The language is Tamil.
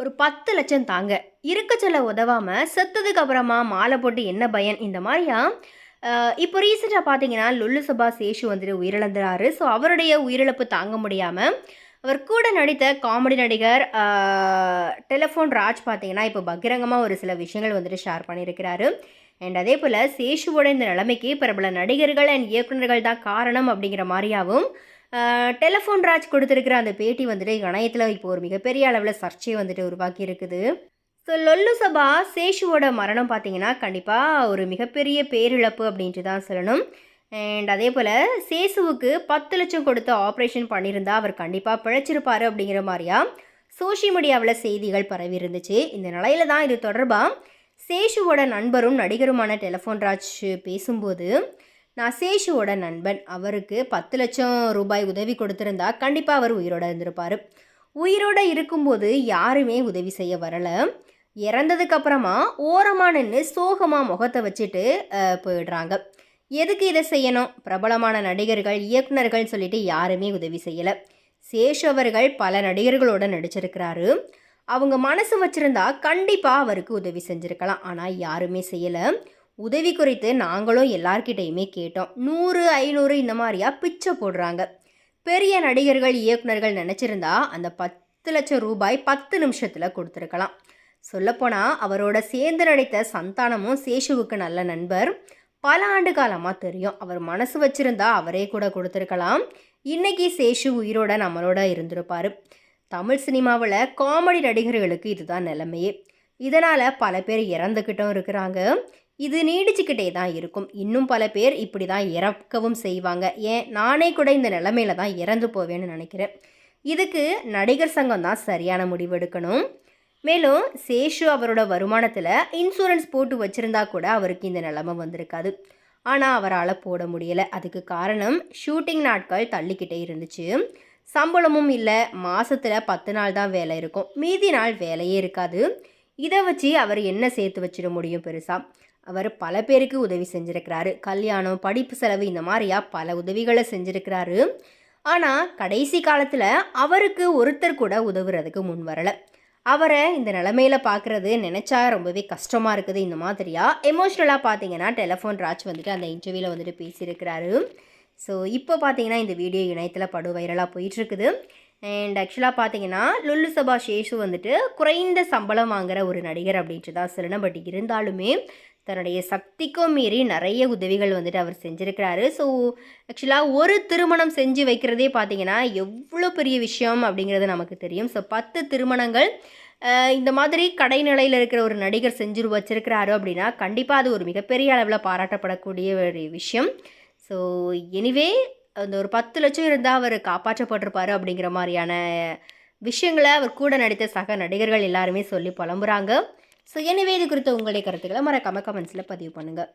ஒரு பத்து லட்சம் தாங்க. இருக்க சொல்ல உதவாமல் செத்ததுக்கு அப்புறமா மாலை போட்டு என்ன பயன்? இந்த மாதிரியா? இப்போ ரீசெண்டாக பார்த்தீங்கன்னா லுல்லு சபா சேஷு வந்துட்டு உயிரிழந்துறாரு. ஸோ அவருடைய உயிரிழப்பு தாங்க முடியாமல் அவர் கூட நடித்த காமெடி நடிகர் டெலஃபோன் டெலிஃபோன் ராஜ் பார்த்தீங்கன்னா இப்போ பகிரங்கமாக ஒரு சில விஷயங்கள் வந்துட்டு ஷேர் பண்ணியிருக்கிறாரு. அண்ட் அதே போல் சேஷுவோட இந்த நிலைமைக்கு பிரபல நடிகர்கள் அண்ட் இயக்குனர்கள் தான் காரணம் அப்படிங்கிற மாதிரியாகவும் டெலஃபோன் டெலிஃபோன் ராஜ் கொடுத்துருக்கிற அந்த பேட்டி வந்துட்டு இணையத்தில் இப்போ ஒரு மிகப்பெரிய அளவில் சர்ச்சையை வந்துட்டு உருவாக்கி இருக்குது. ஸோ லொல்லு சபா சேஷுவோட மரணம் பார்த்தீங்கன்னா கண்டிப்பாக ஒரு மிகப்பெரிய பேரிழப்பு அப்படின்ட்டு தான் சொல்லணும். அண்ட் அதே போல் சேசுவுக்கு பத்து லட்சம் கொடுத்து ஆப்ரேஷன் பண்ணியிருந்தா அவர் கண்டிப்பாக பிழைச்சிருப்பாரு அப்படிங்கிற மாதிரியா சோஷியல் மீடியாவில் செய்திகள் பரவி இருந்துச்சு. இந்த நிலையில தான் இது தொடர்பாக சேஷுவோட நண்பரும் நடிகருமான டெலிஃபோன் ராஜ் பேசும்போது நான் சேஷுவோட நண்பன் அவருக்கு பத்து லட்சம் ரூபாய் உதவி கொடுத்துருந்தா கண்டிப்பாக அவர் உயிரோட இருந்திருப்பார். உயிரோட இருக்கும்போது யாருமே உதவி செய்ய வரலை. இறந்ததுக்கப்புறமா ஓரமாக நின்று சோகமாக முகத்தை வச்சுட்டு போயிடுறாங்க. எதுக்கு இதை செய்யணும்? பிரபலமான நடிகர்கள் இயக்குனர்கள் சொல்லிட்டு யாருமே உதவி செய்யலை. சேஷ் அவர்கள் பல நடிகர்களோட நடிச்சிருக்கிறாரு. அவங்க மனசு வச்சுருந்தா கண்டிப்பாக அவருக்கு உதவி செஞ்சுருக்கலாம். ஆனால் யாருமே செய்யலை. உதவி குறித்து நாங்களும் எல்லார்கிட்டையுமே கேட்டோம். நூறு ஐநூறு இந்த மாதிரியா பிச்சை போடுறாங்க. பெரிய நடிகர்கள் இயக்குனர்கள் நினச்சிருந்தா அந்த பத்து லட்சம் ரூபாய் பத்து நிமிஷத்தில் கொடுத்துருக்கலாம். சொல்லப்போனால் அவரோட சேர்ந்து நடித்த சந்தானமும் சேஷுவுக்கு நல்ல நண்பர். பல ஆண்டு காலமாக தெரியும். அவர் மனசு வச்சிருந்தா அவரே கூட கொடுத்துருக்கலாம். இன்னைக்கு சேஷு உயிரோட நம்மளோட இருந்திருப்பார். தமிழ் சினிமாவில் காமெடி நடிகர்களுக்கு இதுதான் நிலைமையே. இதனால் பல பேர் இறந்துக்கிட்டும் இருக்கிறாங்க. இது நீடிச்சுக்கிட்டே தான் இருக்கும். இன்னும் பல பேர் இப்படி தான் இறக்கவும் செய்வாங்க. ஏன்? நானே கூட இந்த நிலமையில தான் இறந்து போவேன்னு நினைக்கிறேன். இதுக்கு நடிகர் சங்கம் தான் சரியான முடிவெடுக்கணும் மேலும் சேஷு அவரோட வருமானத்தில் இன்சூரன்ஸ் போட்டு வச்சிருந்தா கூட அவருக்கு இந்த நிலைமை வந்திருக்காது. ஆனால் அவரால் போட முடியலை. அதுக்கு காரணம் ஷூட்டிங் நாட்கள் தள்ளிக்கிட்டே இருந்துச்சு. சம்பளமும் இல்லை. மாதத்தில் பத்து நாள் தான் வேலை இருக்கும். மீதி நாள் வேலையே இருக்காது. இதை வச்சு அவர் என்ன சேர்த்து வச்சிட முடியும் பெருசாக அவர் பல பேருக்கு உதவி செஞ்சுருக்கிறாரு. கல்யாணம் படிப்பு செலவு இந்த மாதிரியா பல உதவிகளை செஞ்சுருக்கிறாரு. ஆனால் கடைசி காலத்தில் அவருக்கு ஒருத்தர் கூட உதவுறதுக்கு முன் வரலை. அவரை இந்த நிலமையில பார்க்குறது நினச்சா ரொம்பவே கஷ்டமாக இருக்குது. இந்த மாதிரியா? எமோஷ்னலாக பார்த்தீங்கன்னா டெலிஃபோன் ராஜ் வந்துட்டு அந்த இன்டர்வியூவில் வந்துட்டு பேசியிருக்கிறாரு. ஸோ இப்போ பார்த்தீங்கன்னா இந்த வீடியோ இணையத்தில் படு வைரலாக போயிட்டுருக்குது. அண்ட் ஆக்சுவலாக பார்த்தீங்கன்னா லுல்லு சபா சேஷு வந்துட்டு குறைந்த சம்பளம் வாங்குகிற ஒரு நடிகர் அப்படின்ட்டு தான் சொல்லணும். பட் இருந்தாலுமே தன்னுடைய சக்திக்கும் மீறி நிறைய உதவிகள் வந்துட்டு அவர் செஞ்சுருக்கிறாரு. ஸோ ஆக்சுவலாக ஒரு திருமணம் செஞ்சு வைக்கிறதே பார்த்தீங்கன்னா எவ்வளோ பெரிய விஷயம் அப்படிங்கிறது நமக்கு தெரியும். ஸோ பத்து திருமணங்கள் இந்த மாதிரி கடைநிலையில் இருக்கிற ஒரு நடிகர் செஞ்சு வச்சிருக்கிறாரு அப்படின்னா கண்டிப்பாக அது ஒரு மிகப்பெரிய அளவில் பாராட்டப்படக்கூடிய ஒரு விஷயம். ஸோ எனிவே அந்த ஒரு பத்து லட்சம் இருந்தால் அவர் காப்பாற்றப்பட்டிருப்பாரு அப்படிங்கிற மாதிரியான விஷயங்களை அவர் கூட நடித்த சக நடிகர்கள் எல்லாருமே சொல்லி புலம்புறாங்க. ஸோ எனவே இது குறித்த உங்களுடைய கருத்துக்களை மறக்காமல் கமெண்ட்ஸில் பதிவு பண்ணுங்கள்